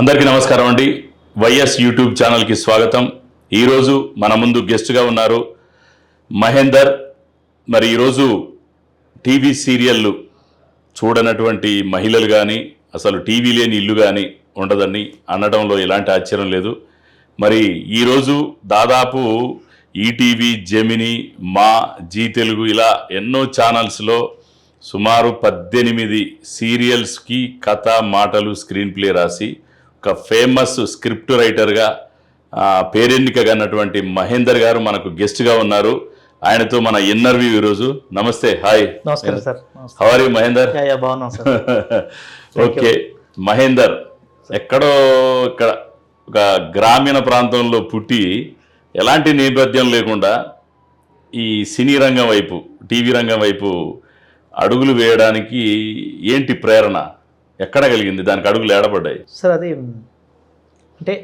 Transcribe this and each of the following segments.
అందరికీ నమస్కారం అండి. వైఎస్ యూట్యూబ్ ఛానల్కి స్వాగతం. ఈరోజు మన ముందు గెస్ట్గా ఉన్నారు మహేందర్. మరి ఈరోజు టీవీ సీరియళ్ళు చూడనటువంటి మహిళలు కానీ అసలు టీవీ లేని ఇల్లు కానీ ఉండదని అనడంలో ఎలాంటి ఆశ్చర్యం లేదు. మరి ఈరోజు దాదాపు ఈటీవీ జెమిని మా జీ తెలుగు ఇలా ఎన్నో ఛానల్స్లో సుమారు పద్దెనిమిది సీరియల్స్కి కథ మాటలు స్క్రీన్ ప్లే రాసి ఒక ఫేమస్ స్క్రిప్ట్ రైటర్గా ఆ, పేరెన్నికగన్నటువంటి మహేందర్ గారు మనకు గెస్ట్గా ఉన్నారు. ఆయనతో మన ఇంటర్వ్యూ ఈరోజు. నమస్తే హాయ్. నమస్కారం sir. How are you Mahender okay Mahender ఎక్కడో ఇక్కడ ఒక గ్రామీణ ప్రాంతంలో పుట్టి ఎలాంటి నేపథ్యం లేకుండా ఈ సినీ రంగం వైపు టీవీ రంగం వైపు అడుగులు వేయడానికి ఏంటి ప్రేరణ? ఎక్కడ కలిగింది? దానికి అడుగులు ఏడబడ్డాయి సార్ అది అంటే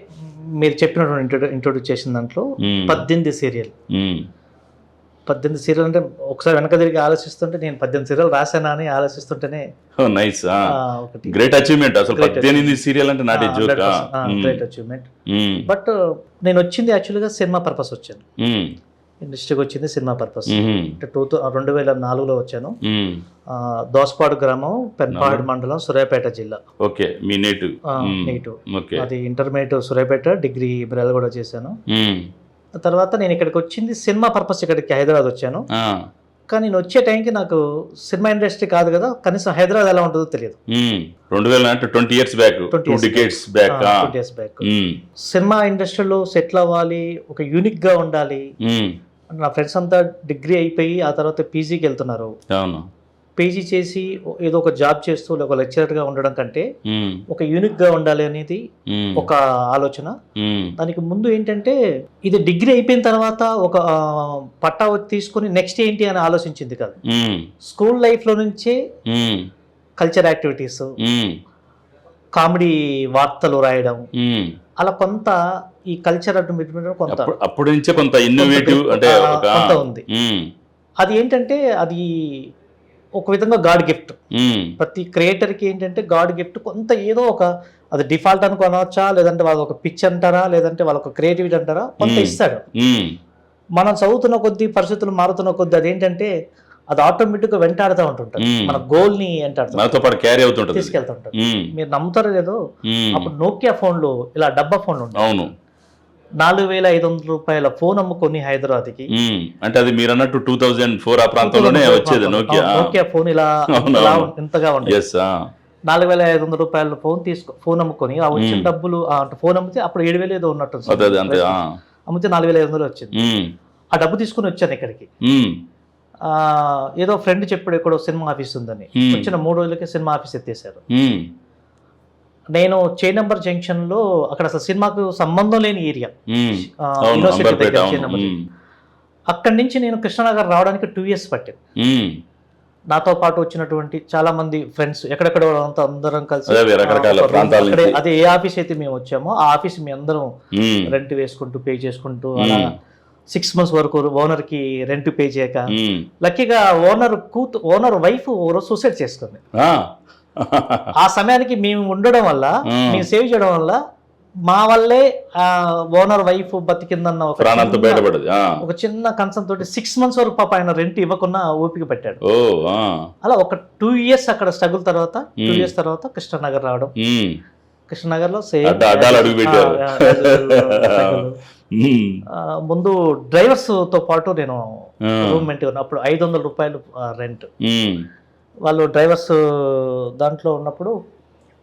మీరు చెప్పినటువంటి ఇంట్రొడ్యూ ఇంట్రొడ్యూస్ చేసిన దాంట్లో. పద్దెనిమిది సీరియల్. పద్దెనిమిది సీరియల్ అంటే ఒకసారి వెనక తిరిగి ఆలోచిస్తుంటే నేను పద్దెనిమిది సీరియల్ రాశానా అని ఆలోచిస్తుంటేనే నైస్. గ్రేట్ అచీవ్మెంట్ అసలు పద్దెనిమిది సీరియల్ అంటే నాటి గ్రేట్ అచీవ్మెంట్ బట్ నేను వచ్చింది యాక్చువల్గా సినిమా పర్పస్ వచ్చాను. ఇండస్ట్రీకి వచ్చింది సినిమా పర్పస్. అంటే టూ రెండు వేల నాలుగులో వచ్చాను. దోసపాడు గ్రామం పెన్పాడు మండలం సూర్యాపేట జిల్లా. ఓకే మీ నేటివ్ ఓకే. అది ఇంటర్మీడియట్ సూర్యాపేట డిగ్రీ బ్రెల్ కూడా చేశాను. తర్వాత నేను ఇక్కడికి వచ్చింది సినిమా పర్పస్ ఇక్కడికి హైదరాబాద్ వచ్చాను. కానీ నేను వచ్చే టైంకి నాకు సినిమా ఇండస్ట్రీ కాదు కదా కనీసం హైదరాబాద్ ఎలా ఉంటుందో తెలియదు. రెండు వేల అంటే twenty years back 20 two years decades back years back. Cinema ఇండస్ట్రీలో సెటిల్ అవ్వాలి ఒక యూనిక్గా ఉండాలి నా ఫ్రెండ్స్ అంతా డిగ్రీ అయిపోయి ఆ తర్వాత పీజీకి వెళ్తున్నారు. అవును. పీజీ చేసి ఏదో ఒక జాబ్ చేస్తూ ఒక లెక్చరర్గా ఉండడం కంటే ఒక యూనిక్గా ఉండాలి అనేది ఒక ఆలోచన. దానికి ముందు ఏంటంటే ఇది డిగ్రీ అయిపోయిన తర్వాత ఒక పట్టా తీసుకుని నెక్స్ట్ ఏంటి అని ఆలోచించింది కాదు. స్కూల్ లైఫ్లో నుంచే కల్చర్ యాక్టివిటీస్ కామెడీ వార్తలు రాయడం. అలా కొంత ఈ కల్చర్ అటు కొంత అప్పుడు నుంచే కొంత ఇన్నోవేటివ్ అంటే కొంత ఉంది. అది ఏంటంటే అది ఒక విధంగా గాడ్ గిఫ్ట్. ప్రతి క్రియేటర్కి ఏంటంటే గాడ్ గిఫ్ట్ కొంత ఏదో ఒక అది డిఫాల్ట్ అనుకోనవచ్చా లేదంటే వాళ్ళ ఒక పిచ్ అంటారా లేదంటే వాళ్ళ ఒక క్రియేటివిటీ అంటారా కొంత. ఇస్తాడు. మనం చదువుతున్న కొద్దీ పరిస్థితులు మారుతున్న కొద్దీ అదేంటంటే అది ఆటోమేటిక్గా వెంటాడుతూ ఉంటుంటుంది. Hmm. మన గోల్ని వెంటాడుతుంది క్యారీ అవుతుంటది. తీసుకెళ్తుంటుంది. ఉమ్, మీరు నమ్ముతారో లేదో అప్పుడు నోకియా ఫోన్లు ఇలా డబ్బా ఫోన్లు ఉంటాయి అవును. నాలుగు వేల ఐదు వందల రూపాయల ఫోన్ అమ్ముకొని హైదరాబాద్కి. అంటే అది మీరు అన్నట్టు టూ థౌజండ్ ఫోర్ ఆ ప్రాంతంలోనే వచ్చేది నోకియా నోకియా ఫోన్ ఇలా. ఇంతగా ఉండేది? నాలుగు వేల ఐదు వందల రూపాయల ఫోన్ తీసుకో ఫోన్ అమ్ముకొని ఆ వచ్చిన. డబ్బులు ఫోన్ అమ్మితే అప్పుడు ఏడు వేలు ఏదో ఉన్నట్టు. అమ్మితే నాలుగు వేల ఐదు వందలు వచ్చింది. ఆ డబ్బు తీసుకుని వచ్చాను ఇక్కడికి. ఏదో ఫ్రెండ్ చెప్పాడు ఎక్కడో సినిమా ఆఫీస్ ఉందని. వచ్చిన మూడు రోజులకి సినిమా ఆఫీస్ ఎత్తేసారు నేను చేనంబర్ జంక్షన్లో అక్కడ అసలు సినిమాకు సంబంధం లేని ఏరియా. యూనివర్సిటీ దగ్గర అక్కడి నుంచి నేను కృష్ణనగర్ రావడానికి టూ ఇయర్స్ పట్టింది. నాతో పాటు వచ్చినటువంటి చాలా మంది ఫ్రెండ్స్ ఎక్కడెక్కడ అంతా అందరం కలిసి అదే ఏ ఆఫీస్ అయితే మేము వచ్చామో ఆ ఆఫీస్ మీ అందరం రెంట్ వేసుకుంటూ పే చేసుకుంటూ అలా సిక్స్ మంత్స్ వరకు ఓనర్కి రెంట్ పే చేయక. లక్కీగా ఓనర్ కూతు ఓనర్ వైఫ్ సూసైడ్ చేసుకుంది. ఆ. సమయానికి మేము ఉండడం వల్ల. మేము సేవ్ చేయడం వల్ల మా వల్లే ఓనర్ వైఫ్ బతికిందన్న ఒక. ఒక చిన్న కన్సర్న్ తోటి సిక్స్ మంత్స్ వరకు పాప ఆయన రెంట్ ఇవ్వకుండా ఓపిక పెట్టాడు. అలా ఒక టూ ఇయర్స్ అక్కడ స్ట్రగుల్ తర్వాత టూ. ఇయర్స్ తర్వాత కృష్ణనగర్ రావడం కృష్ణనగర్లో సేమ్. ఉమ్, ముందు డ్రైవర్స్తో పాటు నేను. రూమ్ మెంట్ అప్పుడు ఐదు వందల రూపాయలు రెంట్ వాళ్ళు డ్రైవర్స్ దాంట్లో ఉన్నప్పుడు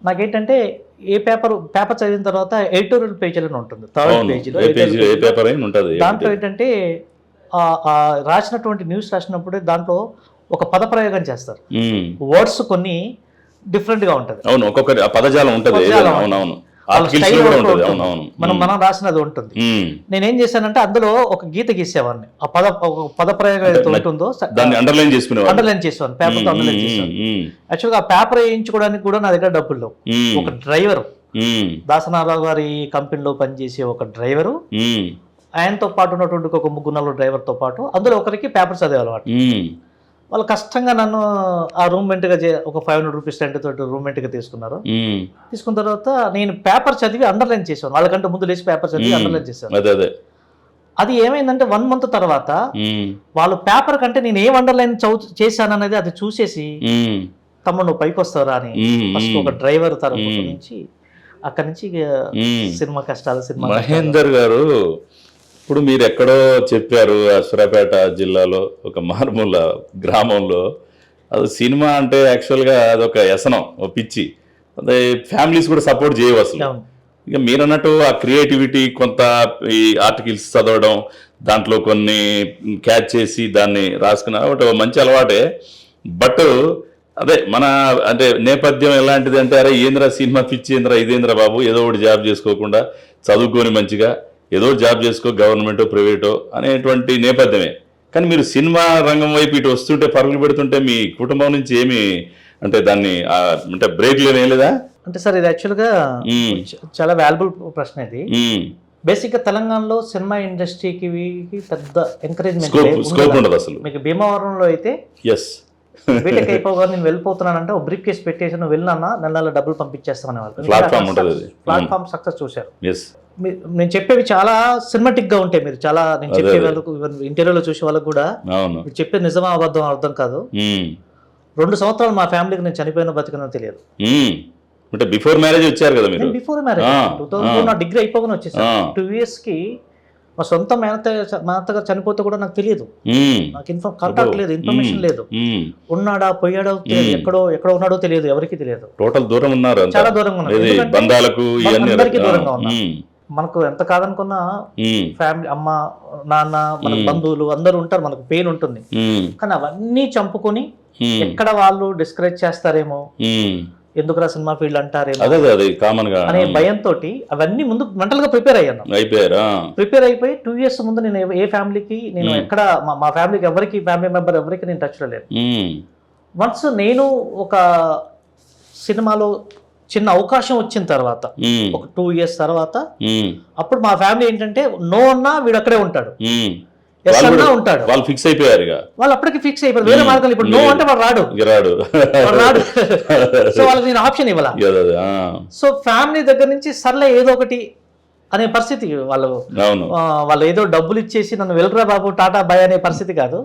నాకేంటంటే ఏ పేపర్ పేపర్ చదివిన తర్వాత ఎడిటోరియల్ పేజీలో ఉంటుంది. థర్డ్ పేజీలో దాంట్లో ఏంటంటే రాసినటువంటి న్యూస్ రాసినప్పుడే దాంట్లో ఒక పద ప్రయోగం చేస్తారు వర్డ్స్ కొన్ని డిఫరెంట్గా ఉంటది. అవును ఒక్కొక్కరి పదజాలం ఉంటుంది. అవునవును మనం మనం రాసినది ఉంటుంది. నేనేం చేశానంటే అందులో ఒక గీత గీసేవాడిని. ఆ పద ఒక పద ప్రయోగం ఏదైతే ఉంటుందో దాన్ని అండర్లైన్ చేసుకునేవాళ్ళు అండర్లైన్ చేసేవాడిని. పేపర్తో అండర్లైన్ చేసేవాడిని. యాక్చువల్గా ఆ పేపర్ వేయించుకోవడానికి కూడా నా దగ్గర డబ్బులు ఒక డ్రైవర్ దాసనారావు గారి కంపెనీలో పనిచేసే ఒక డ్రైవరు ఆయనతో పాటు ఉన్నటువంటి ఒక ముగ్గురు నలుగురు డ్రైవర్తో పాటు అందులో ఒకరికి పేపర్ చదివే అలవాటు వాళ్ళు కష్టంగా నన్ను ఆ రూమ్మేట్గా ఒక ఫైవ్ హండ్రెడ్ రూపీస్ రెంట్ తోటి రూమ్మేట్గా తీసుకున్నారు ఉమ్, తీసుకున్న తర్వాత నేను పేపర్ చదివి అండర్లైన్ చేశాను వాళ్ళకంటే ముందు లేచి పేపర్ చదివి. అండర్లైన్ చేశాను అదే ఏమైందంటే వన్ మంత్ తర్వాత వాళ్ళు పేపర్ కంటే నేను ఏం అండర్లైన్ చేశాను అనేది అది చూసేసి తమ్ముడు నువ్వు పైకి వస్తావురా అని ఫస్ట్ ఒక డ్రైవర్ తరఫు మ్మ్. నుంచి అక్కడి నుంచి. సినిమా కష్టాలు సినిమా. మహేందర్ గారు ఇప్పుడు మీరు ఎక్కడో చెప్పారు అశ్వరాపేట జిల్లాలో ఒక మారుమూల గ్రామంలో. అది సినిమా అంటే యాక్చువల్గా అదొక వ్యసనం ఒక పిచ్చి. అదే ఫ్యామిలీస్ కూడా సపోర్ట్ చేయవు అసలు. ఇక మీరు అన్నట్టు ఆ క్రియేటివిటీ కొంత ఈ ఆర్టికల్స్ చదవడం దాంట్లో కొన్ని క్యాచ్ చేసి దాన్ని రాసుకున్న ఒకటి ఒక మంచి అలవాటే. బట్ అదే మన అంటే నేపథ్యం ఎలాంటిది అంటే అరే ఏంద్రా సినిమా పిచ్చి ఏంద్రా ఇదేంద్రా బాబు ఏదో ఒకటి జాబ్ చేసుకోకుండా చదువుకొని మంచిగా ఏదో జాబ్ చేసుకో గవర్నమెంటో ప్రైవేటో అనేటువంటి నేపథ్యమే. కానీ మీరు సినిమా రంగం వైపు ఇటు వస్తుంటే పరుగులు పెడుతుంటే మీ కుటుంబం నుంచి ఏమి అంటే దాన్ని అంటే బ్రేక్ లేని లేదా? అంటే సార్ ఇది యాక్చువల్గా చాలా వాల్యుబుల్ ప్రశ్న ఇది. బేసిక్గా తెలంగాణలో సినిమా ఇండస్ట్రీకి పెద్ద ఎంకరేజ్మెంట్ స్కోప్ ఉండదు. అసలు. మీకు భీమవరంలో అయితే ఎస్ బీటెక్ అయిపోగా నేను వెళ్ళిపోతున్నానంటే ఒక బ్రీఫ్ కేసు పెట్టేసి నువ్వు వెళ్ళినా నెల నెల డబ్బులు పంపించేస్తామనే వాళ్ళు. ప్లాట్ఫామ్ సక్సెస్ చూశారు. నేను చెప్పేవి చాలా సినిమాటిక్గా ఉంటాయి మీరు చాలా నేను చెప్పే. వాళ్ళకు ఇంటర్వ్యూలో చూసే వాళ్ళకు కూడా మీరు చెప్పే నిజమా అబద్ధం అర్థం కాదు. రెండు సంవత్సరాలు మా ఫ్యామిలీకి నేను చనిపోయిన బతికినో తెలియదు. అంటే బిఫోర్ మ్యారేజ్ వచ్చారు కదా మీరు బిఫోర్ మ్యారేజ్ టూ థౌసండ్. నా డిగ్రీ అయిపోగానే వచ్చేసాను. టూ ఇయర్స్కి మా సొంత మేనత మేనతగా చనిపోతే కూడా నాకు తెలియదు. నాకు ఇన్ఫార్మ్ కాంటాక్ట్ లేదు ఇన్ఫర్మేషన్. లేదు. ఉన్నాడా పోయాడో తెలియదు. ఎక్కడో ఎక్కడో ఉన్నాడో తెలియదు ఎవరికి తెలియదు టోటల్ దూరం ఉన్నారు. చాలా దూరంగా ఉన్నారు. బంధాలకు అందరికీ దూరంగా ఉన్నాం. మనకు ఎంత కాదనుకున్నా. ఫ్యామిలీ అమ్మ నాన్న మన. బంధువులు అందరూ ఉంటారు మనకు పెయిన్ ఉంటుంది. కానీ అవన్నీ చంపుకొని. ఎక్కడ వాళ్ళు డిస్కరేజ్ చేస్తారేమో. ఎందుకురా సినిమా ఫీల్డ్ అంటారేమో అదే అదే అదే కామన్గా అనే భయంతో అవన్నీ ముందు మెంటల్గా ప్రిపేర్ అయ్యాను అయిపోయారా ప్రిపేర్ అయిపోయి టూ ఇయర్స్ ముందు నేను ఏ- ఫ్యామిలీకి నేను. ఎక్కడ మా- ఫ్యామిలీకి ఎవరికి ఫ్యామిలీ మెంబర్ ఎవరికి నేను లేను ఉమ్. వన్స్ నేను ఒక సినిమాలో చిన్న అవకాశం వచ్చిన తర్వాత. ఒక టూ ఇయర్స్ తర్వాత. అప్పుడు మా ఫ్యామిలీ ఏంటంటే నో అన్నా వీడు అక్కడే ఉంటాడు. ఎస్ అన్నా ఉంటాడు వాళ్ళు ఫిక్స్ అయిపోయారు వాళ్ళు అప్పటికి ఫిక్స్ అయిపోయారు వేరే మ్మ్. మార్గాలు ఇప్పుడు నో. అంటే వాడు రాడు రాడు రాడు సో వాళ్ళకి నేను ఆప్షన్ ఇవ్వాల. సో ఫ్యామిలీ దగ్గర నుంచి సర్లే ఏదో ఒకటి అనే పరిస్థితి వాళ్ళు వాళ్ళు ఏదో డబ్బులు ఇచ్చేసి నన్ను వెళ్ళరా బాబు టాటా బాయ్ అనే పరిస్థితి కాదు.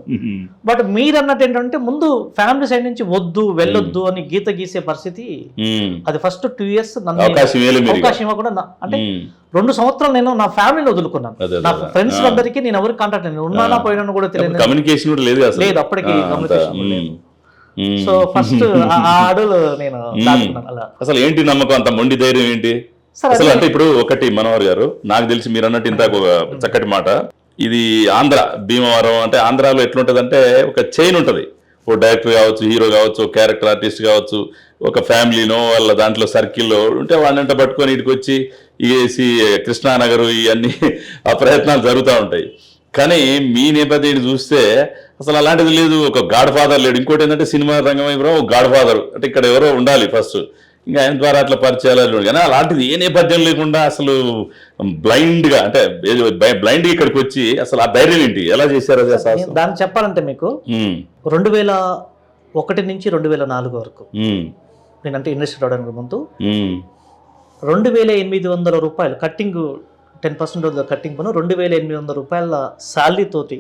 బట్ మీరు అన్నట్టు ఏంటంటే ముందు ఫ్యామిలీ సైడ్ నుంచి వద్దు వెళ్ళొద్దు అని గీత గీసే పరిస్థితి. అది ఫస్ట్ టూ ఇయర్స్ నన్ను అవకాశం ఇవ్వకుండా అంటే. రెండు సంవత్సరాలు నేను నా ఫ్యామిలీని వదులుకున్నాను నా. ఫ్రెండ్స్. అందరికీ నేను ఎవరికి కాంటాక్ట్ లేదు ఉన్నానా పోయినా కూడా తెలియదు కమ్యూనికేషన్ కూడా లేదు అప్పటికి. ఉమ్. సో ఫస్ట్ ఆ అడుగులు నేను అలా అసలు ఏంటి నమ్మకం అంత మొండి ధైర్యం ఏంటి అసలు అంటే ఇప్పుడు ఒకటి మనోహర్ గారు నాకు తెలిసి మీరు అన్నట్టు ఒక చక్కటి మాట. ఇది ఆంధ్ర భీమవరం అంటే ఆంధ్రాలో ఎట్లుంటది అంటే ఒక చైన్ ఉంటది. ఓ డైరెక్టర్ కావచ్చు హీరో కావచ్చు క్యారెక్టర్ ఆర్టిస్ట్ కావచ్చు ఒక ఫ్యామిలీనో వాళ్ళ దాంట్లో సర్కిల్లో ఉంటే వాళ్ళంట పట్టుకొని ఇటుకు వచ్చి ఈ కృష్ణానగర్ ఇవన్నీ ఆ ప్రయత్నాలు జరుగుతూ ఉంటాయి. కానీ మీ నేపథ్యం చూస్తే అసలు అలాంటిది లేదు. ఒక గాడ్ ఫాదర్ లేడు. ఇంకోటి ఏంటంటే సినిమా రంగం ఒక గాడ్ ఫాదర్ అంటే ఇక్కడ ఎవరో ఉండాలి ఫస్ట్ ఇంకా ఆయన ద్వారా అట్లా పరిచయాలు. కానీ అలాంటిది ఏ నేపథ్యం లేకుండా అసలు బ్లైండ్గా అంటే బ్లైండ్ ఇక్కడికి వచ్చి అసలు ఆ ధైర్యం ఏంటి? ఎలా చేశారు దాన్ని చెప్పాలంటే మీకు రెండు వేల ఒకటి నుంచి రెండు వేల నాలుగు వరకు నేనంటే ఇండస్ట్రీ రావడానికి ముందు రెండు వేల ఎనిమిది వందల రూపాయలు కట్టింగ్ టెన్ పర్సెంట్ కట్టింగ్ పను రెండు వేల ఎనిమిది వందల రూపాయల శాలరీ తోటి.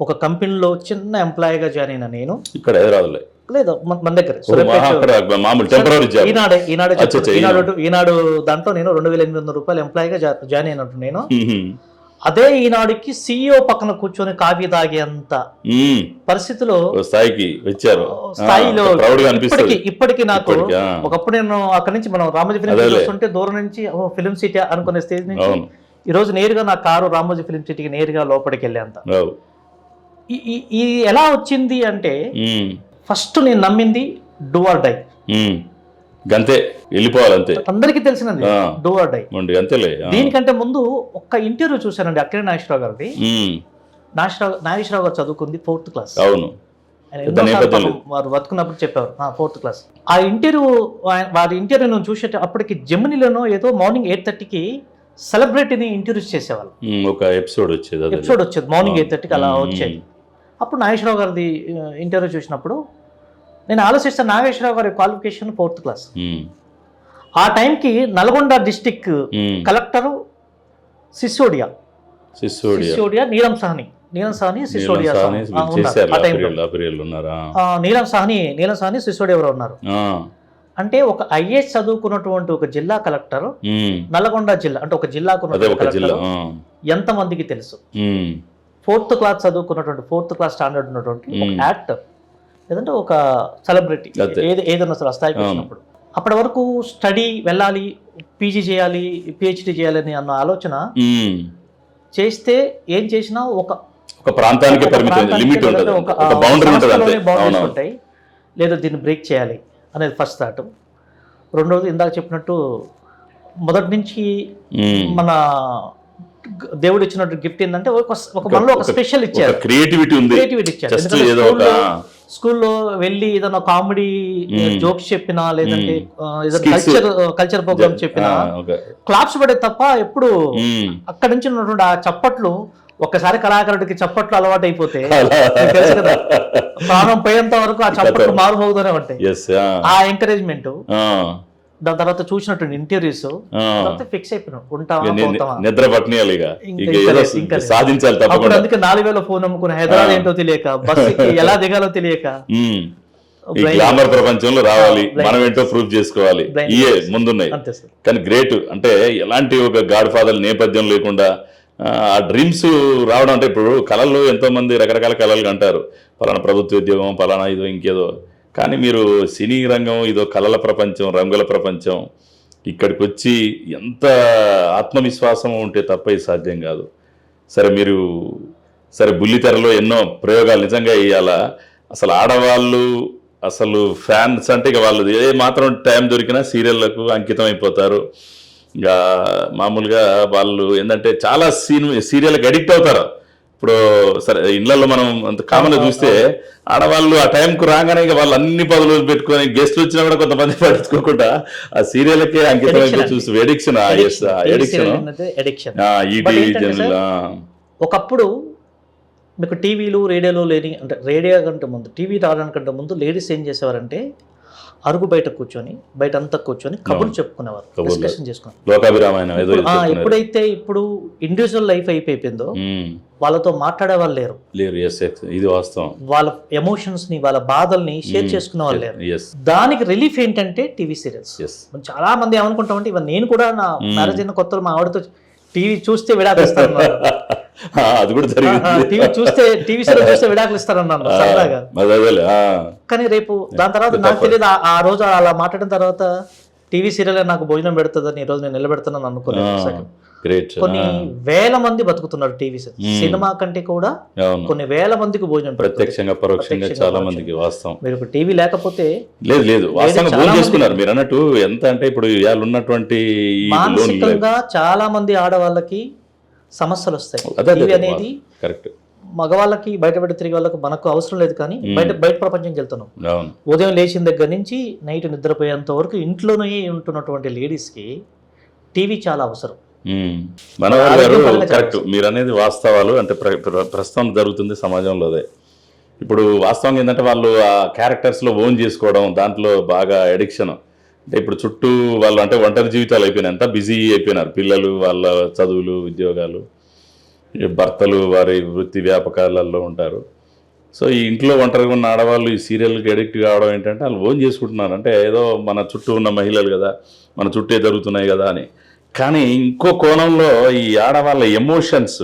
ఒక కంపెనీలో చిన్న ఎంప్లాయీగా జాయిన్ అయిన నేను ఇక్కడ హైదరాబాద్లో. లేదు మన దగ్గర. మామూలు టెంపరీ ఈనాడే ఈనాడు ఈనాడు ఈనాడు దాంట్లో నేను రెండు వేల ఎనిమిది వందల రూపాయలు ఎంప్లాయీగా జాయిన్ అయినట్టు నేను. అదే ఈనాడుకి సీఈఓ పక్కన కూర్చొని కాఫీ తాగేంత. పరిస్థితిలో స్థాయికి వచ్చారు. స్థాయిలో ఇప్పటికి నాకు. ఒకప్పుడు నేను అక్కడి నుంచి మనం రామోజీ ఫిలిం వస్తుంటే దూరం నుంచి ఓ ఫిలిం సిటీ అనుకునే స్టేజ్ నుంచి ఈ రోజు నేరుగా నా కారు రామోజీ ఫిలిం సిటీకి నేరుగా లోపలికి వెళ్ళేంత. ఈ- ఎలా వచ్చింది అంటే ఫస్ట్ నేను నమ్మింది డూ ఆర్ డై. వెళ్ళిపోవాలి అంతే అందరికీ తెలిసినది ఆ. Do or die. అంతేలే. దీనికంటే ముందు ఒక్క ఇంటర్వ్యూ చూశానండి అక్కడే నాగేశ్వరరావు గారిది. నాగేశ్వరరావు నాగేశ్వరరావు గారు చదువుకుంది ఫోర్త్ క్లాస్. అవును. వారు బతుకున్నప్పుడు చెప్పారు ఫోర్త్ క్లాస్. ఆ ఇంటర్వ్యూ వారి ఇంటర్వ్యూ నేను చూసే అప్పటికి జెమినీలోనో ఏదో మార్నింగ్ ఎయిట్ థర్టీకి సెలబ్రిటీని ఇంటర్వ్యూస్ చేసేవాళ్ళు. ఒక ఎపిసోడ్ వచ్చేది ఎపిసోడ్ వచ్చేది. మార్నింగ్ ఎయిట్ థర్టీకి అలా వచ్చేది. అప్పుడు నాగేశ్వరరావు గారిది ఇంటర్వ్యూ చూసినప్పుడు నేను ఆలోచిస్తాను నాగేశ్వరరావు గారి క్వాలిఫికేషన్ ఫోర్త్ క్లాస్ ఆ టైంకి నల్గొండ డిస్టిక్. కలెక్టరు సిసోడియా. సిసోడియా. నీలం సాహ్ని. నీలం సాహ్ని సిసోడియా నీలం సాహ్ని నీలం సాహ్ని సిసోడియా ఎవరో ఉన్నారు. అంటే ఒక ఐఏఎస్ చదువుకున్నటువంటి ఒక జిల్లా కలెక్టర్ నల్గొండ జిల్లా అంటే ఒక జిల్లాకు ఆ, ఎంతమందికి తెలుసు? ఫోర్త్ క్లాస్ చదువుకున్నటువంటి ఫోర్త్ క్లాస్ స్టాండర్డ్ ఉన్నటువంటి. యాక్టర్ లేదంటే ఒక సెలబ్రిటీ. ఏది ఏదైనా సరే స్థాయికి. వచ్చినప్పుడు. అప్పటి వరకు స్టడీ వెళ్ళాలి పీజీ చేయాలి పిహెచ్డి చేయాలని అన్న ఆలోచన. చేస్తే ఏం చేసినా ఒక ఒక ప్రాంతానికి లిమిట్ ఉంటాయి. లేదా దీన్ని బ్రేక్ చేయాలి అనేది ఫస్ట్ థాట్ రెండోది ఇందాక చెప్పినట్టు మొదటి నుంచి. మన దేవుడు ఇచ్చినట్టు గిఫ్ట్ ఏంటంటే ఒక మనలో ఒక స్పెషల్ ఇచ్చారు. క్రియేటివిటీ ఉంది. క్రియేటివిటీ ఇచ్చారు. స్కూల్లో- వెళ్ళి ఏదైనా కామెడీ. జోక్స్ చెప్పినా లేదంటే. కల్చర్ కల్చర్ ప్రోగ్రామ్ చెప్పినా క్లాప్స్ పడే తప్ప ఎప్పుడు. అక్కడి నుంచి ఉన్నటువంటి ఆ చప్పట్లు ఒక్కసారి కళాకారుడికి చప్పట్లు అలవాటు అయిపోతే తెలుసు కదా ప్రాణం పోయేంత వరకు ఆ చప్పట్లు మారుమోగుతూనే ఉంటాయి ఆ. ఎంకరేజ్మెంట్ దాని తర్వాత చూసినట్టు ఇంటర్వ్యూస్. తర్వాత ఫిక్స్ అయిపోయినాం. నిద్ర. సాధించాలి అప్పుడు అందుకే నాలుగు వేల ఫోన్ అమ్ముకుని హైదరాబాద్. ఏంటో తెలియక బస్సుకి ఎలా దిగాలో తెలియక. గ్లామర్ ప్రపంచంలో రావాలి. మనం ఏంటో ప్రూఫ్ చేసుకోవాలి. ఇయే. ముందున్నాయి. కానీ గ్రేట్ అంటే ఎలాంటి ఒక గాడ్ ఫాదర్ నేపథ్యం లేకుండా ఆ, డ్రీమ్స్ రావడం అంటే ఇప్పుడు కళల్లో ఎంతో మంది రకరకాల కళలు అంటారు పలానా ప్రభుత్వ ఉద్యోగం పలానా ఇదో ఇంకేదో. కానీ మీరు సినీ రంగం ఇదో కళల ప్రపంచం రంగుల ప్రపంచం ఇక్కడికి వచ్చి ఎంత ఆత్మవిశ్వాసం ఉంటే తప్ప ఇది సాధ్యం కాదు. సరే మీరు సరే బుల్లితెరలో ఎన్నో ప్రయోగాలు నిజంగా ఇవాళ అసలు ఆడవాళ్ళు అసలు ఫ్యాన్స్ అంటే ఇక వాళ్ళు ఏ మాత్రం టైం దొరికినా సీరియళ్ళకు అంకితం అయిపోతారు ఇక మామూలుగా వాళ్ళు ఏంటంటే చాలా సీన్ సీరియల్కి అడిక్ట్ అవుతారు. ఇప్పుడు సరే ఇళ్ళలో మనం అంత కామన్గా చూస్తే ఆడవాళ్ళు ఆ టైంకు రాగానే ఇక వాళ్ళు అన్ని పదులు పెట్టుకొని గెస్ట్లు వచ్చినా కూడా కొంతమంది పట్టించుకోకుండా ఆ సీరియల్కే అంకితం. చూసి ఎడిక్షన్ ఎడిక్షన్ ఒకప్పుడు మీకు టీవీలు రేడియోలు లేని అంటే రేడియో కంటే ముందు టీవీ రావడానికంటే ముందు లేడీస్ ఏం చేసేవారంటే అరుగు బయట కూర్చొని బయట అంతా కూర్చొని కబుర్లు చెప్పుకునేవారు. డిస్కషన్ చెప్తున్నారు. ఎప్పుడైతే ఇప్పుడు ఇండివిజువల్ లైఫ్ అయిపోయిందో. వాళ్ళతో మాట్లాడే వాళ్ళు లేరు లేరు ఇది వాస్తవం. వాళ్ళ ఎమోషన్స్ని వాళ్ళ బాధల్ని షేర్ చేసుకునే వాళ్ళు లేరు. దానికి రిలీఫ్ ఏంటంటే టీవీ సీరియల్స్ చాలా మంది ఏమనుకుంటామంటే ఇవన్న నేను కూడా నా. మ్యారేజ్ అయిన కొత్తలో మా ఆవిడతో టీవీ చూస్తే విడాకులు ఇస్తాను అది కూడా జరిగింది. టీవీ చూస్తే టీవీ సీరియల్ చూస్తే విడాకులు ఇస్తారన్నాను సరదాగా. కానీ రేపు దాని తర్వాత నాకు. తెలియదు ఆ- రోజు అలా మాట్లాడిన తర్వాత టీవీ సీరియల్ నాకు భోజనం పెడుతుందని ఈ రోజు నేను నిలబెడతానని ఆ, అనుకోలేదు గ్రేట్ కొన్ని వేల మంది బతుకుతున్నారు టీవీ మ్మ్. సినిమా కంటే కూడా కొన్ని వేల మందికి భోజనం ప్రత్యక్షంగా పరోక్షంగా చాలా. మందికి వాస్తవం. మీరు టీవీ లేకపోతే లేదు లేదు వాస్తవంగా భోజనం చేసుకున్నారు. మీరు అన్నట్టు ఎంత అంటే ఇప్పుడు ఇవాళ ఉన్నటువంటి మానసికంగా చాలా మంది ఆడవాళ్ళకి సమస్యలు వస్తాయి అనేది కరెక్ట్. మగవాళ్ళకి బయట బయట తిరిగే వాళ్ళకి మనకు అవసరం లేదు కానీ. బయట బయట ప్రపంచంకి వెళ్తున్నాం. అవును. ఉదయం లేచిన దగ్గర నుంచి నైట్ నిద్రపోయేంత వరకు ఇంట్లోనే ఉంటున్నటువంటి లేడీస్కి టీవీ చాలా అవసరం. మనోహర్ గారు కరెక్ట్. మీరు అనేది వాస్తవాలు. అంటే ప్ర- ప్ర- ప్రస్తుతం జరుగుతుంది సమాజంలో అదే. ఇప్పుడు వాస్తవంగా ఏంటంటే వాళ్ళు ఆ క్యారెక్టర్స్లో ఓన్ చేసుకోవడం దాంట్లో బాగా ఎడిక్షన్ అంటే ఇప్పుడు చుట్టూ వాళ్ళు అంటే ఒంటరి జీవితాలు అయిపోయినాయి. అంతా బిజీ అయిపోయినారు. పిల్లలు వాళ్ళ చదువులు ఉద్యోగాలు భర్తలు వారి వృత్తి వ్యాపకాలలో ఉంటారు. సో ఈ ఇంట్లో ఒంటరిగా ఉన్న ఆడవాళ్ళు ఈ సీరియల్కి అడిక్ట్ కావడం ఏంటంటే వాళ్ళు ఓన్ చేసుకుంటున్నారు. అంటే ఏదో మన చుట్టూ ఉన్న మహిళలు కదా మన చుట్టే జరుగుతున్నాయి కదా అని. కానీ ఇంకో కోణంలో ఈ ఆడవాళ్ళ ఎమోషన్స్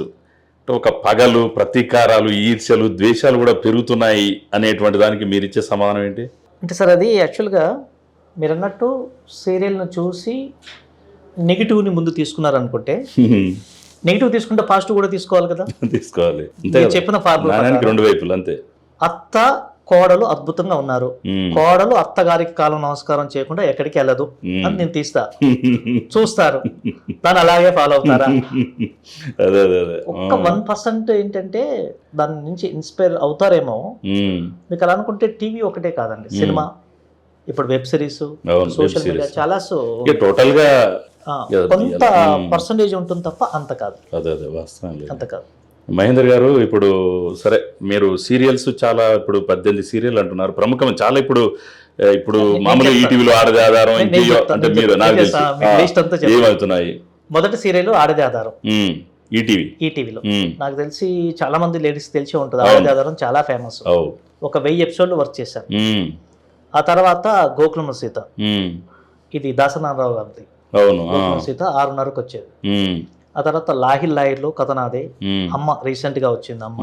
ఒక పగలు ప్రతీకారాలు ఈర్ష్యలు ద్వేషాలు కూడా పెరుగుతున్నాయి అనేటువంటి దానికి మీరు ఇచ్చే సమాధానం ఏంటి? అంటే సార్ అది యాక్చువల్గా మీరు అన్నట్టు సీరియల్ను చూసి నెగిటివ్ని ముందు తీసుకున్నారనుకుంటే నెగిటివ్ తీసుకుంటే పాజిటివ్ కూడా తీసుకోవాలి కదా? తీసుకోవాలి. చెప్పిన ఫార్ములా రెండు వైపులు అంతే. అత్త కోడలు అద్భుతంగా ఉన్నారు. కోడలు అత్తగారికి కాలం నమస్కారం చేయకుండా ఎక్కడికి వెళ్ళదు. అని నేను తీస్తా. చూస్తారు. దాన్ని అలాగే ఫాలో అవుతారా? ఒక్క వన్ పర్సెంట్ ఏంటంటే దాని నుంచి ఇన్స్పైర్ అవుతారేమో. మీకు అలా అనుకుంటే టీవీ ఒకటే కాదండి సినిమా. ఇప్పుడు వెబ్ సిరీస్ సోషల్ మీడియా చాలా సో టోటల్గా కొంత. పర్సంటేజ్ ఉంటుంది తప్ప అంత కాదు. అదే అదే వాస్తవం అంత కాదు. మహేందర్ గారు ఇప్పుడు సరే మీరు సీరియల్స్ చాలా ఇప్పుడు పద్దెనిమిది సీరియల్ అంటున్నారు. ప్రముఖం చాలా ఇప్పుడు ఇప్పుడు చెప్తాను. ఈటీవీలో ఆడదే ఆధారం అంటే మీరు. నాకు తెలుసు. ఏమవుతున్నాయి? మొదటి సీరియల్ ఆడదే ఆధారం. ఈటీవీ. ఈటీవీలో. నాకు తెలిసి చాలా మంది లేడీస్ తెలిసే ఉంటుంది. ఆడదే ఆధారం చాలా ఫేమస్ ఓ ఒక వెయ్యి ఎపిసోడ్లు వర్క్ చేశాను ఉమ్, ఆ తర్వాత గోకులమ సీత. ఇది దాసనారాయణ గారిది. అవును సీత ఆరున్నరకు వచ్చేది. ఆ తర్వాత లాహిల్ లాహిర్లో కథ నాదే ఉమ్, అమ్మ రీసెంట్గా వచ్చింది అమ్మ.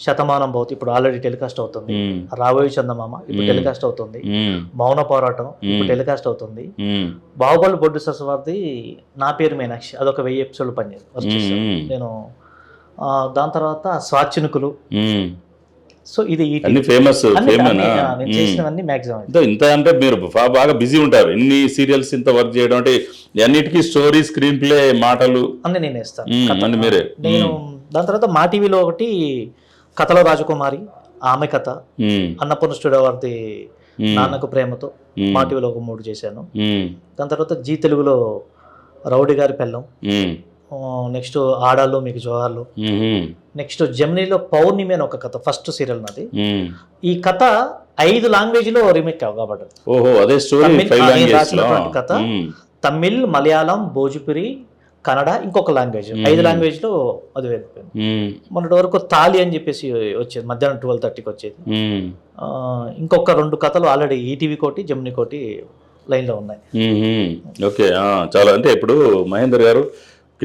శతమానం భౌతి ఇప్పుడు ఆల్రెడీ టెలికాస్ట్ అవుతుంది. రాబోయే చందమామ ఇప్పుడు. టెలికాస్ట్ అవుతుంది. మౌన పోరాటం ఇప్పుడు. టెలికాస్ట్ అవుతుంది. బాహుబలి ప్రొడ్యూసర్స్ వారిది నా పేరు మీనాక్షి. అదొక వెయ్యి ఎపిసోడ్లు చేశాను. మ్మ్. నేను దాని తర్వాత స్వాచ్ఛినుకులు. సో ఇది అన్ని ఫేమస్ చేసినవన్నీ మ్యాక్సిమం ఇంత అంటే మీరు బాగా బిజీ ఉంటారు. ఎన్ని సీరియల్స్ ఇంత వర్క్ చేయడం అంటే అన్నిటికీ స్టోరీ స్క్రీన్ ప్లే మాటలు. అన్ని నేను వేస్తాను. అన్ని మీరే. నేను దాని తర్వాత మా టీవీలో ఒకటి కథలో రాజకుమారి ఆమె కథ. అన్నపూర్ణ స్టూడియో వారిది నాన్నకు ప్రేమతో. మా టీవీలో ఒక మూడు చేశాను. దాని తర్వాత జీ తెలుగులో రౌడీ గారి పెళ్ళం. నెక్స్ట్ ఆడాలు మీకు జోహార్లు. నెక్స్ట్ జమినీలో పౌర్ణమి అని ఒక కథ ఫస్ట్ సీరియల్ నాది. ఈ కథ ఐదు లాంగ్వేజ్లో రీమేక్ కాబట్టి. ఓహో అదే స్టోరీ లో? కథ. తమిళ్ మలయాళం భోజ్పురి కన్నడ ఇంకొక లాంగ్వేజ్. ఐదు లాంగ్వేజ్లో అది వెళ్ళిపోయింది. మొన్నటి వరకు తాలి అని చెప్పేసి వచ్చేది మధ్యాహ్నం ట్వెల్వ్ థర్టీకి వచ్చేది. ఇంకొక రెండు కథలు ఆల్రెడీ ఈటీవీ కోటి జమిని కోటి లైన్లో ఉన్నాయి. ఉమ్, ఉమ్. ఓకే చాలా అంటే ఇప్పుడు మహేందర్ గారు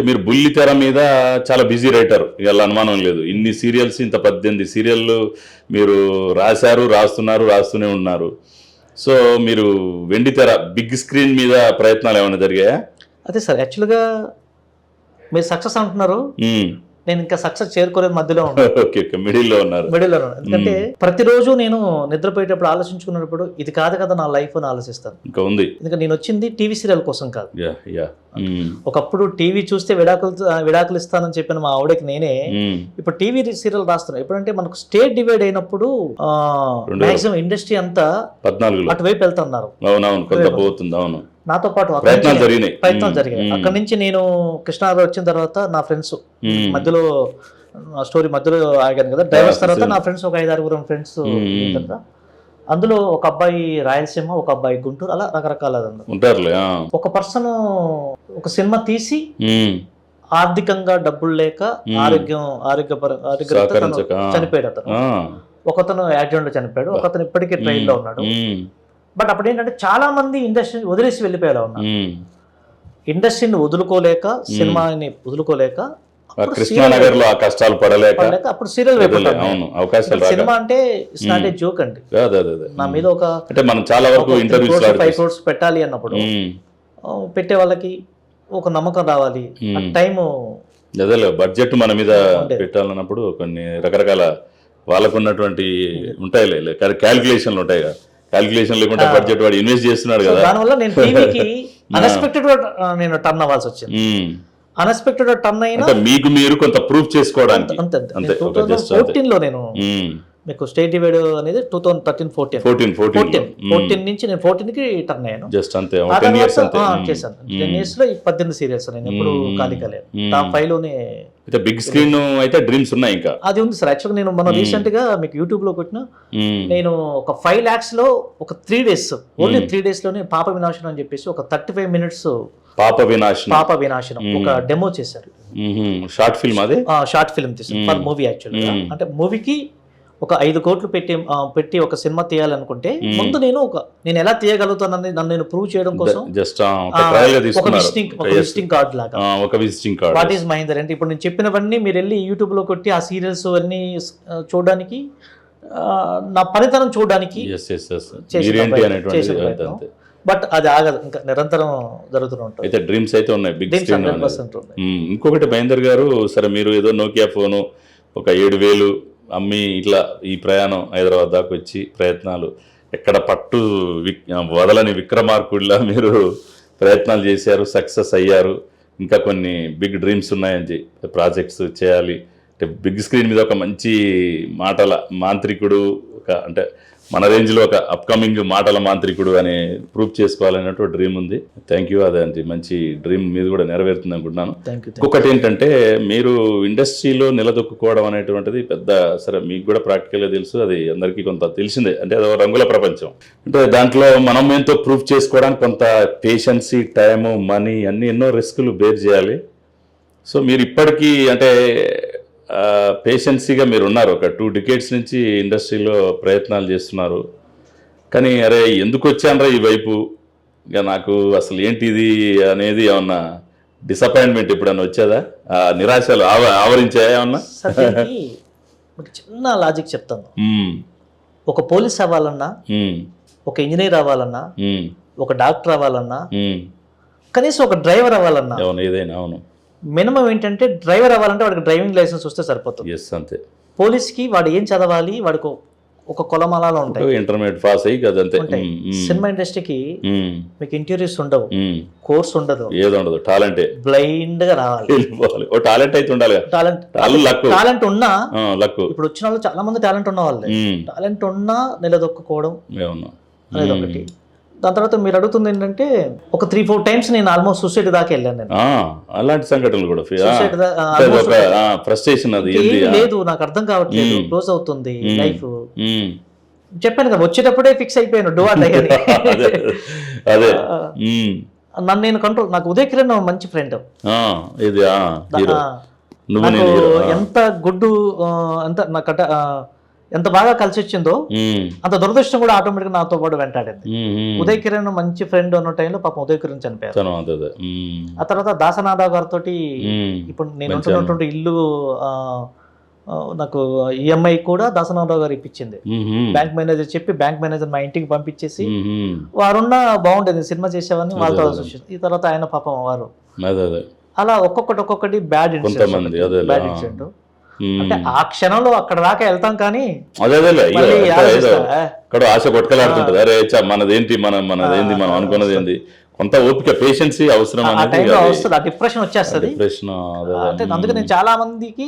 మీరు బుల్లి తెర మీద చాలా బిజీ రైటర్. ఇవాళ అనుమానం లేదు. ఇన్ని సీరియల్స్ ఇంత పద్దెనిమిది సీరియళ్ళు మీరు రాశారు రాస్తున్నారు రాస్తూనే ఉన్నారు. సో మీరు వెండి తెర బిగ్ స్క్రీన్ మీద ప్రయత్నాలు ఏమైనా జరిగాయా? అదే సార్ యాక్చువల్గా మీరు సక్సెస్ అంటున్నారు. నేను ఇంకా సక్సెస్ చేరుకోలే మధ్యలో మిడిల్లో ఉన్నారు. మిడిల్లో ఎందుకంటే ప్రతిరోజు నేను నిద్రపోయేటప్పుడు ఆలోచించుకున్నప్పుడు ఇది కాదు కదా నా లైఫ్ అని ఆలోచిస్తాను. ఇంకా ఉంది. ఎందుకంటే నేను వచ్చింది టీవీ సీరియల్ కోసం కాదు. యా ఉమ్, ఒకప్పుడు టీవీ చూస్తే విడాకులు విడాకులు ఇస్తానని చెప్పిన మా ఆవిడకి నేనే ఇప్పుడు టీవీ సీరియల్ రాస్తున్నాను ఎప్పుడంటే మనకు స్టేట్ డివైడ్ అయినప్పుడు మాక్సిమం ఇండస్ట్రీ అంతా అటువైపు వెళ్తున్నారు. అవునవును కొంత పోతుంది అవును. నాతో పాటు ప్రయత్నాలు జరిగినాయి. జరిగాయి. అక్కడి నుంచి నేను కృష్ణారావు వచ్చిన తర్వాత నా ఫ్రెండ్స్ మధ్యలో స్టోరీ మధ్యలో ఆగాను కదా. డ్రైవర్స్ తర్వాత. నా ఫ్రెండ్స్ ఒక ఐదు ఆరుగురు ఫ్రెండ్స్. అందులో ఒక అబ్బాయి రాయలసీమ ఒక అబ్బాయి గుంటూరు అలా రకరకాల. ఒక పర్సన్ ఒక సినిమా తీసి ఆర్థికంగా డబ్బులు లేక. ఆరోగ్యం ఆరోగ్య పర- ఆరోగ్యరీత్యా తను సహకరించక. ఆ. చనిపోయాడు అతను. ఒకతను యాక్సిడెంట్లో చనిపోయాడు ఒకతను ఇప్పటికీ ట్రైన్లో ఉన్నాడు బట్ అప్పుడు ఏంటంటే చాలా మంది ఇండస్ట్రీ వదిలేసి వెళ్ళిపోయేలా ఉన్నారు. ఇండస్ట్రీని వదులుకోలేక సినిమాని వదులుకోలేక కృష్ణానగర్లో ఆ కష్టాలు పడలేక అప్పుడు సీరియల్ అవకాశాలు సినిమా అంటే ఇట్స్ నాట్ ఏ జోక్ అండి. నా మీద ఒక అంటే మనం చాలా వరకు ఇంటర్వ్యూస్ ఫైవ్ క్రోర్స్ పెట్టాలి అన్నప్పుడు పెట్టే వాళ్ళకి ఒక నమ్మకం రావాలి. అదేలే బడ్జెట్ మన మీద. పెట్టాలన్నప్పుడు కొన్ని రకరకాల వాళ్ళకు ఉన్నటువంటి ఉంటాయిలే క్యాలిక్యులేషన్లు ఉంటాయి కదా క్యాలిక్యులేషన్ లేకుండా. బడ్జెట్ వాడు ఇన్వెస్ట్ చేస్తున్నాడు కదా. దానివల్ల నేను టీవీకి అన్ఎక్స్పెక్టెడ్ నేను టర్న్ అవ్వాల్సి వచ్చింది. అన్ఎక్స్పెక్టెడ్ టర్న్ అయినా మీకు మీరు కొంత ప్రూఫ్ చేసుకోవడానికి. అంతే అంతే. ఫోర్టీన్లో నేను మీకు స్టేట్ డివైడ్ అనేది two thousand thirteen fourteen fourteen fourteen fourteen నుంచి నేను ఫోర్టీన్కి టర్న్ అయ్యాను జస్ట్ అంతే టెన్ ఇయర్స్. చేశాను. టెన్ ఇయర్స్లో పద్దెనిమిది సీరియల్స్ నేను ఎప్పుడు. ఖాళీ కాలేదు. టాప్ ఫైవ్లోనే అయితే బిగ్ స్క్రీన్ అయితే డ్రీమ్స్ ఉన్నాయి ఇంకా అది ఉంది సార్ యాక్చువల్గా నేను మన. రీసెంట్గా మీకు యూట్యూబ్లో కొట్టిన. నేను ఒక ఫైవ్ ల్యాక్స్లో ఒక త్రీ డేస్ ఓన్లీ. త్రీ డేస్లోనే పాప వినాశనం అని చెప్పేసి ఒక థర్టీ ఫైవ్ మినిట్స్ పాప వినాశనం పాప వినాశనం. ఒక డెమో చేశారు షార్ట్ ఫిల్మ్ అది షార్ట్ ఫిల్మ్ తీసారు. ఫర్ మూవీ యాక్చువల్గా మ్మ్. అంటే మూవీకి ఒక ఐదు కోట్లు పెట్టి పెట్టి ఒక సినిమా తీయాలనుకుంటే మ్మ్. ముందు నేను ఒక నేను ఎలా తీయగలుగుతానని నన్ను నేను ప్రూవ్ చేయడం కోసం జస్ట్ ఒక విజిటింగ్ ఒక. విజిటింగ్ కార్డ్ లాగా. ఒక visiting what card is Mahender అంటే ఇప్పుడు నేను చెప్పినవన్నీ మీరు వెళ్ళి యూట్యూబ్లో కొట్టి ఆ సీరియల్స్ అన్ని చూడడానికి నా పనితనం చూడడానికి బట్ అది ఆగదు ఇంకా నిరంతరం జరుగుతూనే ఉంటుంది. అయితే డ్రీమ్స్ అయితే ఉన్నాయి బిగ్ మ్మ్. ఇంకొకటి మహేందర్ గారు సరే మీరు ఏదో నోకియా ఫోను ఒక ఏడు వేలు అమ్మి ఇట్లా ఈ ప్రయాణం హైదరాబాద్ దాకా వచ్చి ప్రయత్నాలు ఎక్కడ పట్టు విక్ వదలని విక్రమార్కుడిలా మీరు ప్రయత్నాలు చేశారు సక్సెస్ అయ్యారు. ఇంకా కొన్ని బిగ్ డ్రీమ్స్ ఉన్నాయని చెప్పి ప్రాజెక్ట్స్ చేయాలి. అంటే బిగ్ స్క్రీన్ మీద ఒక మంచి మాటల మాంత్రికుడు ఒక అంటే మన రేంజ్లో ఒక అప్కమింగ్ మాటల మాంత్రికుడు అని ప్రూవ్ చేసుకోవాలన్నట్టు డ్రీమ్ ఉంది. థ్యాంక్ యూ అదే మంచి డ్రీమ్ మీద కూడా నెరవేరుతుంది అనుకుంటున్నాను. ఇంకొకటి ఏంటంటే మీరు ఇండస్ట్రీలో నిలదొక్కుకోవడం అనేటువంటిది పెద్ద సరే మీకు కూడా ప్రాక్టికల్గా తెలుసు. అది అందరికీ కొంత తెలిసిందే. అంటే అదో రంగుల ప్రపంచం. అంటే దాంట్లో మనం ఏంతో ప్రూఫ్ చేసుకోవడానికి కొంత పేషెన్సీ టైము మనీ అన్ని ఎన్నో రిస్కులు బేర్ చేయాలి. సో మీరు ఇప్పటికీ అంటే పేషెన్సీగా మీరు ఉన్నారు ఒక టూ డికేట్స్ నుంచి ఇండస్ట్రీలో ప్రయత్నాలు చేస్తున్నారు కానీ అరే ఎందుకు వచ్చానరా ఈ వైపు ఇక నాకు అసలు ఏంటి ఇది అనేది ఏమన్నా డిసప్పాయింట్మెంట్ ఎప్పుడన్నా వచ్చేదా ఆ నిరాశలు ఆవ ఆవరించాయా ఏమన్నా ఒక చిన్న లాజిక్ చెప్తాను. ఒక పోలీస్ అవ్వాలన్నా. ఒక ఇంజనీర్ అవ్వాలన్నా. ఒక డాక్టర్ అవ్వాలన్నా. కనీసం ఒక డ్రైవర్ అవ్వాలన్నా అవును ఏదైనా అవును మినిమం ఏంటంటే డ్రైవర్ అవ్వాలంటే వాడికి డ్రైవింగ్ లైసెన్స్ వస్తే సరిపోతుంది. ఎస్ అంతే. పోలీస్కి వాడు ఏం చదవాలి? వాడికి ఒక- కొలమాలలో ఉంటాయి. ఇంటర్మీడియట్ పాస్ అయ్యి కదంతే. సినిమా ఇండస్ట్రీకి. మీకు ఇంటీరియర్స్ ఉండవు. కోర్స్ ఉండదు. ఏది ఉండదు. టాలెంటే. బ్లైండ్గా రావాలి ఓ టాలెంట్ అయితే ఉండాలి టాలెంట్. టాలెంట్ ఉన్నా లక్ ఇప్పుడు వచ్చిన వాళ్ళు చాలా మంది టాలెంట్ ఉన్న వాళ్ళే. టాలెంట్ ఉన్నా నిలదొక్కుకోవడం అనేది ఒకటి. దాని తర్వాత మీరు అడుగుతుంది ఏంటంటే ఒక త్రీ ఫోర్ టైమ్స్ నేను ఆల్మోస్ట్ సూసైడ్ దాకా వెళ్ళాను నేను అలాంటి సంఘటనలు కూడా ఫ్రస్ట్రేషన్ అది లేదు నాకు అర్థం కావట్లేదు. క్లోజ్ అవుతుంది. లైఫ్. చెప్పాను కదా వచ్చేటప్పుడే ఫిక్స్ అయిపోయాను డో అట్ అదే. నన్ను నేను కంట్రోల్ నాకు ఉదయ్ కిరణ్ మంచి ఫ్రెండ్ ఇది నువ్వు నాకు. ఎంత గుడ్డు నాకట ఆ, ఎంత బాగా కలిసి వచ్చిందో. అంత దురదృష్టం కూడా ఆటోమేటిక్ నాతో పాటు వెంటాడింది. ఉదయ్ కిరణ్ మంచి ఫ్రెండ్ అన్న టైంలో పాపం ఉదయ్ కిరణ్ చనిపోయారు. ఆ తర్వాత దాసనాథ గారితో. ఇప్పుడు నేను ఉంటున్నటువంటి ఇల్లు నాకు ఈఎంఐ కూడా దాసనాథరావు గారు ఇప్పించింది. బ్యాంక్ మేనేజర్ చెప్పి బ్యాంక్ మేనేజర్ మా ఇంటికి పంపించేసి. వారున్న బాగుండేది సినిమా చేసేవాడిని వాళ్ళతో. ఈ తర్వాత ఆయన పాపం వారు అలా ఒక్కొక్కటి ఒక్కొక్కటి బ్యాడ్ అదేలే, బ్యాడ్. ఇన్సిడెంట్. అంటే ఆ క్షణంలో అక్కడ దాకా వెళ్తాం కానీ అదే అదేలే ఇక మళ్ళీ అంటే ఏదో ఆలోచిస్తా, ఏ, ఇక్కడ ఆశ కొట్టుకలాడుతుంటది అరే మనదేంటి మన మనదేంటి మనం అనుకున్నది ఏంది కొంత ఓపిక పేషెన్సీ అవసరం వస్తుంది ఆ డిప్రెషన్ వచ్చేస్తుంది. అంటే అందుకే నేను చాలా మందికి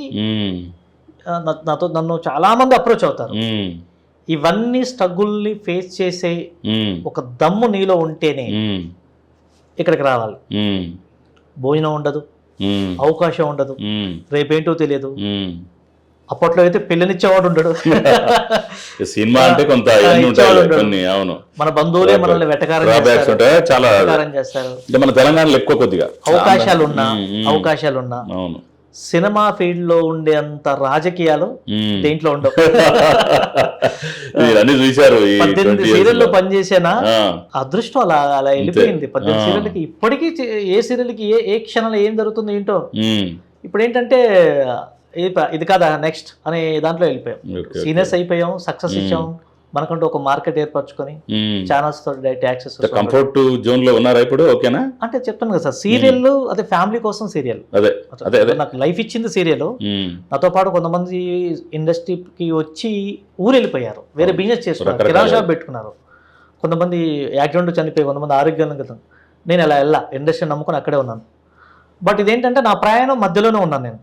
నాతో నన్ను చాలా మంది అప్రోచ్ అవుతారు. ఇవన్నీ స్ట్రగుల్ని ఫేస్ చేసే. ఒక దమ్ము నీలో ఉంటేనే. ఇక్కడికి రావాలి. భోజనం ఉండదు. అవకాశం ఉండదు. రేపేంటో తెలియదు. అప్పట్లో అయితే పిల్లనిచ్చేవాడు ఉండడు సినిమా అంటే కొంత. కొన్ని అవును మన బంధువులే మనల్ని వెటకారం చేస్తారు మన తెలంగాణలో ఎక్కువ కొద్దిగా అవకాశాలు ఉన్నా మ్మ్. మ్మ్. అవకాశాలు ఉన్నా అవును సినిమా ఫీల్డ్లో ఉండే అంత రాజకీయాలు. దేంట్లో ఉండవు చూశారు ఈ పద్దెనిమిది 20 years సీరియల్లో లో. పనిచేసేనా అదృష్టం అలా అలా వెళ్ళిపోయింది పద్దెనిమిది. సీరియల్కి ఇప్పటికీ ఏ సీరియల్కి ఏ ఏ క్షణంలో ఏం జరుగుతుంది ఏంటో. ఇప్పుడు ఏంటంటే ఇది కాదా నెక్స్ట్ అనే దాంట్లో వెళ్ళిపోయాం. సీనియర్స్ అయిపోయాం సక్సెస్ ఇచ్చాం మనకంటూ ఒక మార్కెట్ ఏర్పరచుకొని. ఛానల్స్తో డైరెక్ట్ యాక్సెస్ కంఫర్ట్ జోన్లో ఉన్నారా ఇప్పుడు? ఓకేనా? అంటే చెప్తాను కదా సార్ సీరియల్ అదే ఫ్యామిలీ కోసం సీరియల్ అదే అదే నాకు లైఫ్ ఇచ్చింది సీరియల్. నాతో పాటు కొంతమంది ఇండస్ట్రీకి వచ్చి ఊరు వెళ్ళిపోయారు వేరే బిజినెస్ రకరకాల- కిరాణా షాప్ పెట్టుకున్నారు. కొంతమంది యాక్సిడెంట్ చనిపోయి కొంతమంది ఆరోగ్యంగా కదా నేను అలా వెళ్ళా. ఇండస్ట్రీ నమ్ముకొని అక్కడే ఉన్నాను. బట్ ఇదేంటంటే నా ప్రయాణం మధ్యలోనే ఉన్నాను నేను.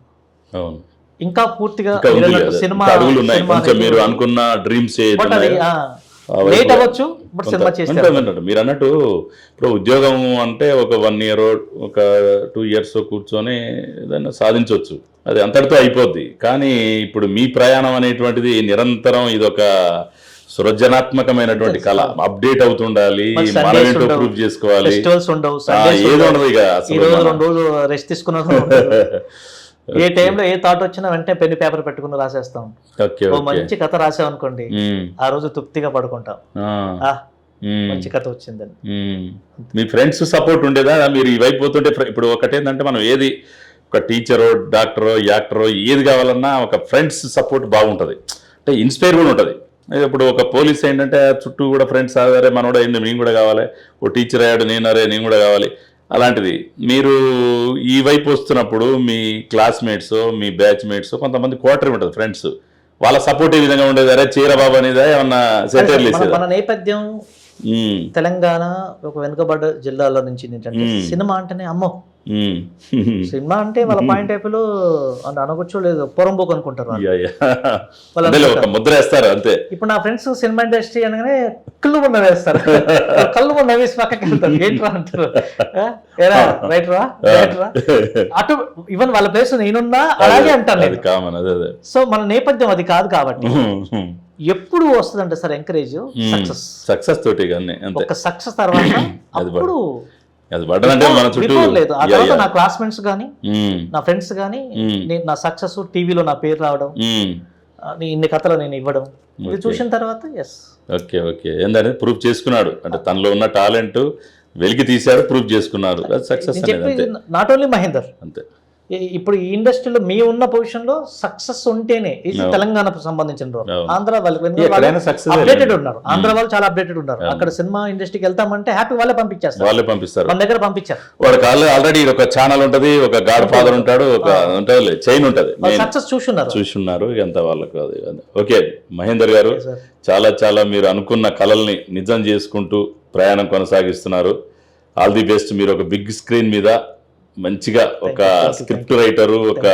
ఇంకా పూర్తిగా. సినిమా ఇంకా అడుగులు ఉన్నాయి. సినిమా కొంచెం మీరు అనుకున్న డ్రీమ్స్ లేట్ అవ్వచ్చు బట్ సినిమా చేస్తే మీరు అన్నట్టు ఇప్పుడు ఉద్యోగం అంటే ఒక వన్ ఇయర్ ఒక టూ ఇయర్స్ కూర్చొని ఏదైనా సాధించవచ్చు. అది అంతటితో అయిపోద్ది. కానీ ఇప్పుడు మీ ప్రయాణం అనేటువంటిది నిరంతరం ఇదొక సృజనాత్మకమైనటువంటి కళ. అప్డేట్ అవుతుండాలి ఉండవు. ప్రూవ్ చేసుకోవాలి ఏది. ఉండదు ఇక ఈ అసలు రోజు మన- రెండు రోజులు రెస్ట్ తీసుకున్నా ఏ టైంలో ఏ థాట్ వచ్చినా వెంటనే పెన్ పేపర్ పెట్టుకుని రాసేస్తాం. ఓ మంచి కథ రాసాం అనుకోండి ఉమ్, ఆ రోజు తృప్తిగా పడుకుంటాం. ఉమ్. మంచి కథ వచ్చిందని మ్మ్. మీ ఫ్రెండ్స్ సపోర్ట్ ఉండేదా? మీరు ఈ వైపు పోతుంటే ఇప్పుడు ఒకటేంటంటే మనం ఏది ఒక టీచరో డాక్టరో యాక్టరో ఏది కావాలన్నా ఒక ఫ్రెండ్స్ సపోర్ట్ బాగుంటుంది. అంటే ఇన్స్పైర్ కూడా ఉంటుంది. ఇప్పుడు ఒక పోలీస్ ఏంటంటే చుట్టూ కూడా ఫ్రెండ్స్ అరే మనోడు అయింది నేను కూడా కావాలి. ఓ టీచర్ అయ్యాడు నేను అరే నేను కూడా కావాలి. అలాంటిది. మీరు ఈ వైపు వస్తున్నప్పుడు మీ క్లాస్మేట్స్ మీ బ్యాచ్ మేట్స్ కొంతమంది క్వార్టర్ ఉంటుంది ఫ్రెండ్స్ వాళ్ళ సపోర్ట్ ఏ విధంగా ఉండేది? అరే చీరబాబు అనేదా? ఏమన్నా సెటర్లు మన నేపథ్యం. తెలంగాణ ఒక వెనుకబడ్డ జిల్లాలో నుంచి ఏంటంటే. సినిమా అంటేనే అమ్మో. సినిమా అంటే వాళ్ళ పాయింట్ ఆఫ్లో అని అనకొచ్చో లేదు పొరంబోకు అనుకుంటారు ముద్ర వేస్తారు అంతే. ఇప్పుడు నా ఫ్రెండ్స్ సినిమా ఇండస్ట్రీ అనగానే కళ్ళు మొన్న వేస్తారు. కళ్ళు మొన్న వేసి పక్కకి వెళ్తారు. ఏంట్రా అంటారు? ఏరా రైట్ రా రైట్ రా అటు ఈవెన్ వాళ్ళ ప్లేస్ నేనున్నా అలాగే అంటాను సో మన నేపథ్యం అది కాదు కాబట్టి. ఎప్పుడు వస్తుందంటే సార్ ఎంకరేజ్? సక్సెస్. సక్సెస్ తోటి ఒక సక్సెస్ తర్వాత అప్పుడు లేదు. ఆ తర్వాత. నా క్లాస్మేట్స్ కానీ నా ఫ్రెండ్స్ కానీ నేను నా సక్సెస్ టీవీలో నా పేరు రావడం ఇన్ని కథలు నేను ఇవ్వడం ఇది. చూసిన తర్వాత ఎస్ ఓకే ఓకే. ఏంటంటే ప్రూఫ్ చేసుకున్నాడు. అంటే తనలో ఉన్న టాలెంట్ వెలికి తీశాడు ప్రూఫ్ చేసుకున్నారు. Success not only Mahender. అంతే. ఇప్పుడు ఈ ఇండస్ట్రీలో మీ ఉన్న పొజిషన్లో సక్సెస్ ఉంటేనే ఇది. తెలంగాణకు సంబంధించిన. అవును. ఆంధ్ర వాళ్ళకి సక్సెస్ అప్డేటెడ్ ఉన్నారు ఆంధ్ర వాళ్ళు చాలా అప్డేటెడ్ ఉన్నారు. అక్కడ సినిమా ఇండస్ట్రీకి వెళ్తామంటే హ్యాపీ వాళ్ళే పంపించేస్తారు వాళ్ళే పంపిస్తారు మన దగ్గర పంపించారు వాడికి ఆల్రెడీ ఒక ఛానల్ ఉంటది ఒక గాడ్ ఫాదర్ ఉంటాడు ఒక ఉంటుంది చైన్ ఉంటది వాళ్ళు సక్సెస్ చూస్తున్నారు చూసున్నారు ఎంత వాళ్ళకు అది. ఓకే మహేందర్ గారు. చాలా చాలా మీరు అనుకున్న కళల్ని నిజం చేసుకుంటూ ప్రయాణం కొనసాగిస్తున్నారు ఆల్ ది బెస్ట్ మీరు ఒక బిగ్ స్క్రీన్ మీద మంచిగా ఒక స్క్రిప్ట్ రైటరు ఒక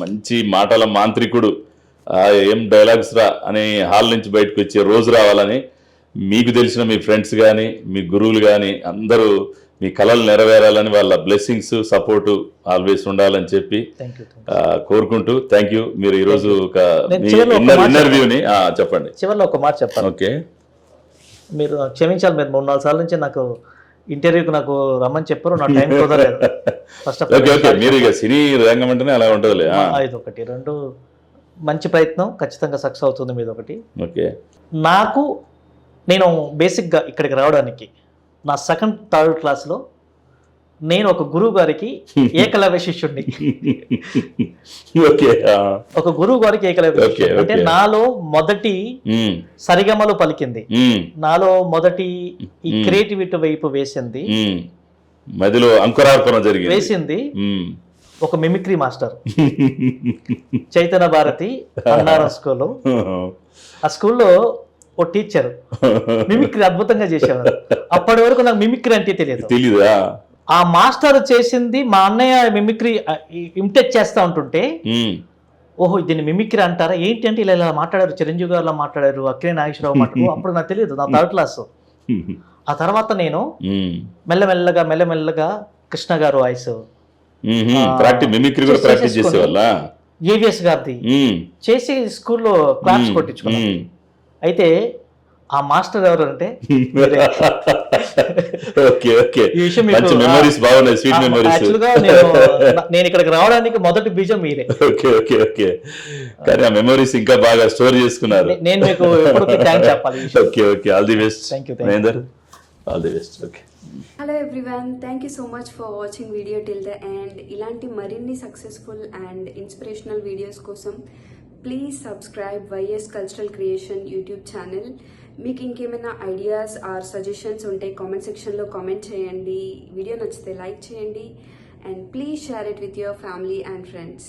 మంచి మాటల మాంత్రికుడు ఏం డైలాగ్స్ రా అని హాల్ నుంచి బయటకు వచ్చే రోజు రావాలని మీకు తెలిసిన మీ ఫ్రెండ్స్ కానీ మీ గురువులు కానీ అందరూ మీ కళలు నెరవేరాలని వాళ్ళ బ్లెస్సింగ్స్ సపోర్టు ఆల్వేస్ ఉండాలని చెప్పి కోరుకుంటూ థ్యాంక్ యూ మీరు ఈరోజు ఒక ఇంటర్వ్యూని చెప్పండి. చివరిలో ఒక మాట చెప్పాలి. ఓకే. మీరు క్షమించాలి మీరు మూడు నాలుగు సార్లు నుంచి నాకు ఇంటర్వ్యూకి నాకు రమ్మని చెప్పారు నా టైం కుదరలేదు. ఓకే ఓకే మీరు ఇక సినీ రంగం అంటేనే అలా ఆ, ఇది ఒకటి రెండు మంచి ప్రయత్నం ఖచ్చితంగా సక్సెస్ అవుతుంది మీద ఒకటి ఓకే. నాకు నేను బేసిక్గా ఇక్కడికి రావడానికి నా సెకండ్ థర్డ్ క్లాస్లో నేను ఒక గురువు గారికి ఏకలవ్య శిష్యుడిని. ఒక గురువు గారికి ఏకలవ్య. అంటే. నాలో మొదటి సరిగమలు పలికింది. నాలో మొదటి ఈ. క్రియేటివిటీ వైపు వేసింది. మధ్యలో అంకురార్పణ జరిగింది. వేసింది. ఒక మిమిక్రీ మాస్టర్. చైతన్య భారతి అన్నారం స్కూల్లో ఆ స్కూల్లో ఓ టీచర్. మిమిక్రీ అద్భుతంగా చేసేవారు. అప్పటి వరకు నాకు మిమిక్రీ అంటే తెలియదు. తెలీదా? ఆ మాస్టర్ చేసింది మా అన్నయ్య మిమిక్రీ ఇమిటేట్ చేస్తా ఉంటుంటే ఓహో దీన్ని మిమిక్రీ అంటారా? ఏంటి అంటే ఇలా ఇలా మాట్లాడారు చిరంజీవి గారు మాట్లాడారు అక్కినే నాగేశ్వరరావు మాట్లాడారు. అప్పుడు నాకు తెలియదు నా థర్డ్ క్లాస్. ఆ తర్వాత నేను మెల్లమెల్లగా మెల్లమెల్లగా కృష్ణ గారు వాయిస్ మిమిక్రీ కూడా ప్రాక్టీస్ చేసేవాళ్ళ? ఏవిఎస్ గారిది చేసి స్కూల్లో క్లాప్స్ ఉమ్, కొట్టించుకున్నాను. అయితే ఆ మాస్టర్ ఎవరు అంటే. Okay okay. ఈ విషయం మంచి మెమరీస్ బాగున్నాయి స్వీట్ మెమరీస్ నేను నేను ఇక్కడికి రావడానికి మొదటి బీజం మీరే. Okay okay okay. కానీ ఆ మెమరీస్ ఇంకా బాగా స్టోర్ చేసుకున్నారు. నేను మీకు ఎప్పటికీ థ్యాంక్స్ చెప్పాలి. Okay okay. All the best you. Mahender. All the best okay hello everyone thank you so much for watching video till the end ఇలాంటి మరిన్ని సక్సెస్ఫుల్ అండ్ ఇన్స్పిరేషనల్ వీడియోస్ కోసం please subscribe YS cultural creation YouTube channel మీకు ఇంకేమైనా ideas or suggestions ఉంటే comment సెక్షన్లో comment చేయండి. Video నచ్చితే like చేయండి. And please share it with your family and friends